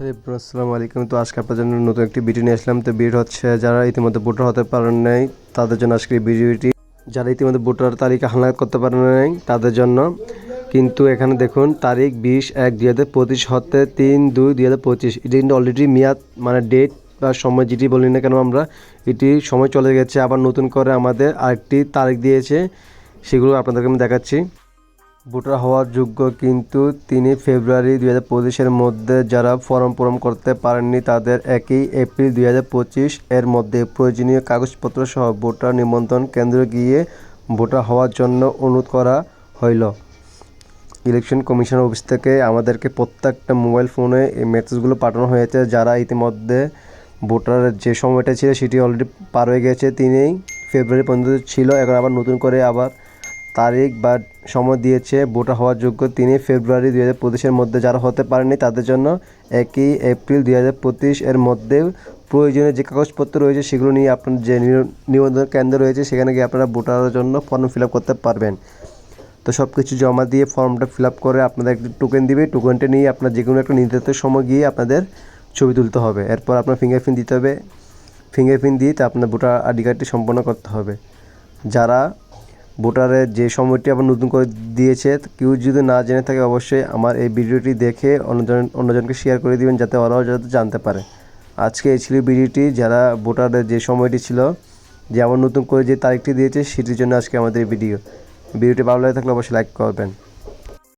Hello আসসালামু আলাইকুম। তো আজকে আপনার জন্য নতুন একটি ভিডিও নিয়ে আসলাম। তো ভিডিও হচ্ছে, যারা ইতিমধ্যে ভোটার হতে পারেন নাই, তাদের জন্য আজকে এই ভিডিওটি। যারা ইতিমধ্যে ভোটার তালিকা হালনাগাদ করতে পারেন নাই, তাদের জন্য। কিন্তু এখানে দেখুন, তারিখ বিশ এক দুই হাজার পঁচিশ, হতে তিন দুই দুই হাজার পঁচিশ। এটি কিন্তু অলরেডি মেয়াদ মানে ডেট বা সময় যেটি বলি না কেন আমরা, এটি সময় চলে গেছে, আবার নতুন করে আমাদের আরেকটি তারিখ দিয়েছে, সেগুলো আপনাদেরকে আমি দেখাচ্ছি। ভোটার হওয়ার যোগ্য কিন্তু তিনি ফেব্রুয়ারি দুই হাজার পঁচিশের মধ্যে যারা ফর্ম পূরণ করতে পারেননি তাদের একই এপ্রিল দুই হাজার পঁচিশ এর মধ্যে প্রয়োজনীয় কাগজপত্র সহ ভোটার নিমন্ত্রণ কেন্দ্রে গিয়ে ভোটার হওয়ার জন্য অনুরোধ করা হইল। ইলেকশন কমিশন অফিস থেকে আমাদেরকে প্রত্যেকটা মোবাইল ফোনে এই মেসেজগুলো পাঠানো হয়েছে, যারা ইতিমধ্যে ভোটারের যে সময়টা ছিল সেটি অলরেডি পার হয়ে গেছে। তিনি ফেব্রুয়ারি পর্যন্ত ছিল, এখন আবার নতুন করে আবার তারিখ বা সময় দিয়েছে ভোটার হওয়ার যোগ্য তিনি ফেব্রুয়ারি দুই হাজার পঁচিশের মধ্যে যারা হতে পারেনি তাদের জন্য একই এপ্রিল দুই হাজার পঁচিশ এর মধ্যে প্রয়োজনীয় যে কাগজপত্র রয়েছে সেগুলো নিয়ে আপনার যে নিবন্ধন কেন্দ্র রয়েছে সেখানে গিয়ে আপনারা ভোটারের জন্য ফর্ম ফিল আপ করতে পারবেন। তো সব কিছু জমা দিয়ে ফর্মটা ফিল আপ করে আপনাদের একটি টোকেন দিবে। টোকেনটা নিয়ে আপনার যে কোনো একটা নির্ধারিত সময় গিয়ে আপনাদের ছবি তুলতে হবে। এরপর আপনার ফিঙ্গারপ্রিন্ট দিতে হবে। ফিঙ্গারপ্রিন্ট দিয়ে তা আপনার ভোটার আইডি কার্ডটি সম্পন্ন করতে হবে। যারা ভোটারের যে সময়টি আবার নতুন করে দিয়েছে, কেউ যদি না জেনে থাকে অবশ্যই আমার এই ভিডিওটি দেখে অন্যজন অন্যজনকে শেয়ার করে দিবেন যাতে ওরাও যাতে জানতে পারে। আজকে এই ছিল ভিডিওটি। যারা ভোটারের যে সময়টি ছিল, যে আবার নতুন করে যে তারিখটি দিয়েছে, সেটির জন্য আজকে আমাদের ভিডিও। ভিডিওটি ভালো লাগে থাকলে অবশ্যই লাইক করবেন।